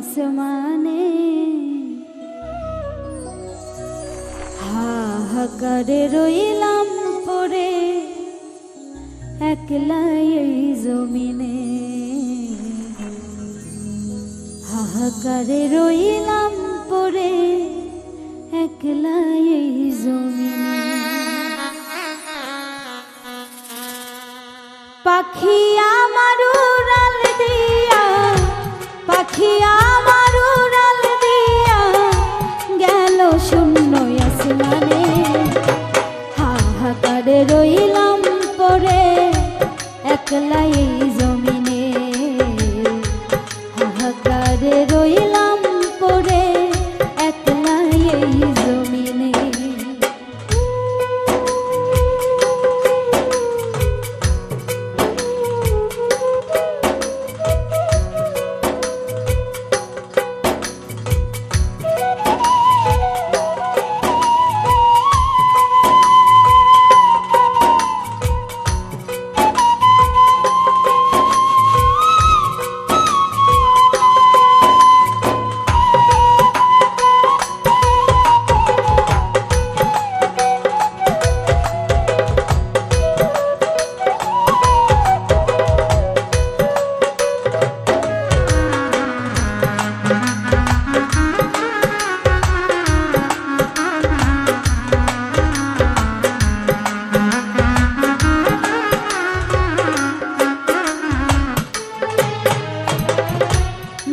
আসমানে হাহাকারে রইলাম পরে একলাই এই জমিনে হাহাকারে রইলাম পরে একলাই এই জমিনে পাখি আমার আসমানে হাহাকারে রইলাম পরে একলাই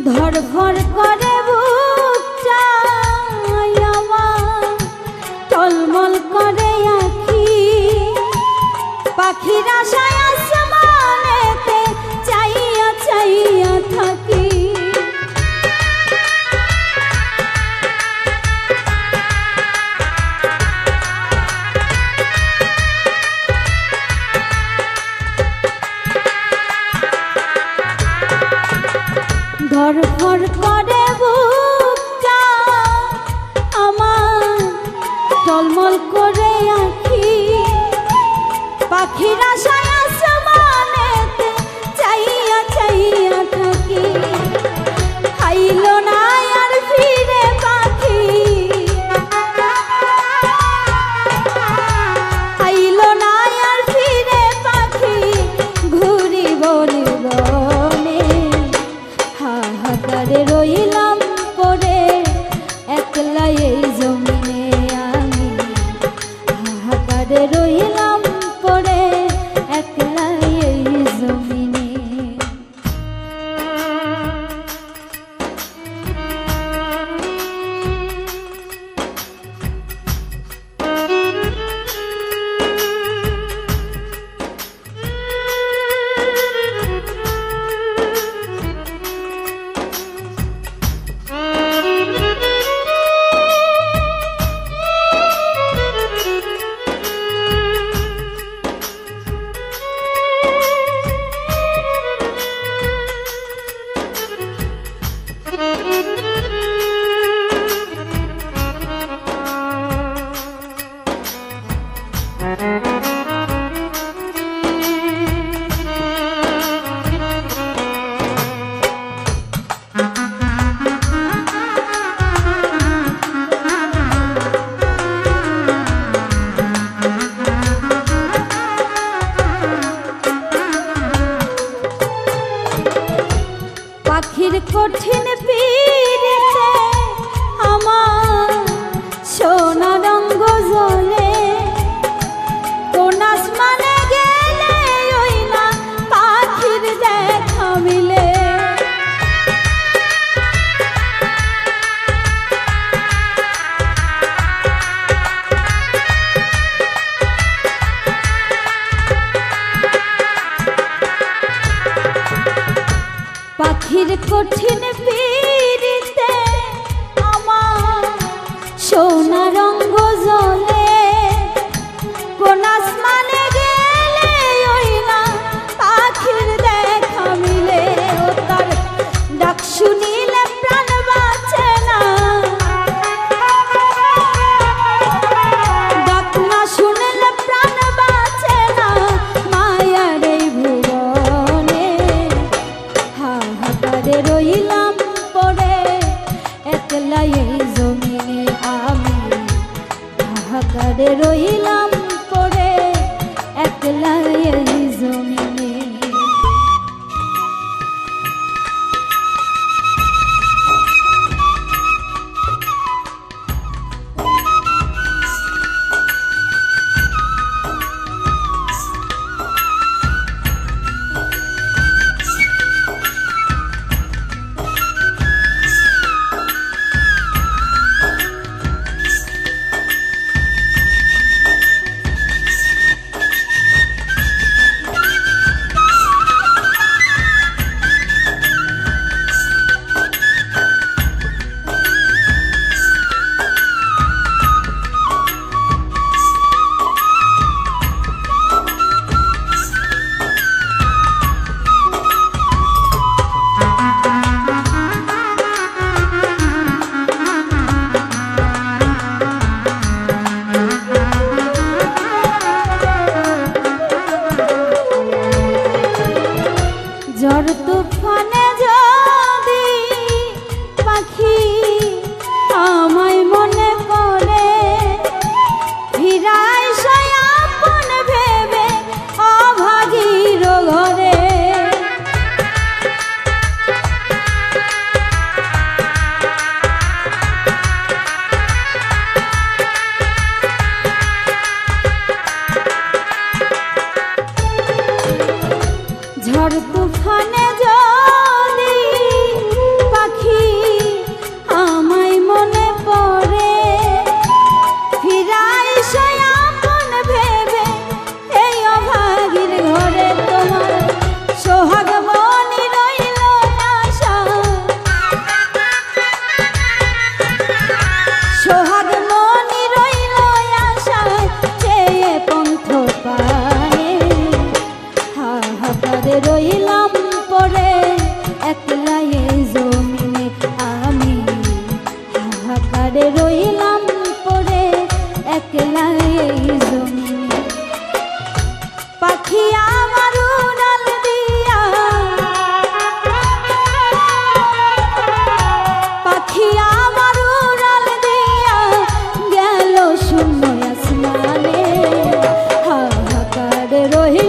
ধরফর করে বুকটা করে আখি। পাখিরা আশায় ধরফর করে বুকটা আমার টলমল করে আঁকি পাখিরা সায়া হাহাকারে রইলাম পরে একলা এই জমিনে আমি। হাহাকারে রইলাম পাখির রইলাম করে একলা রহি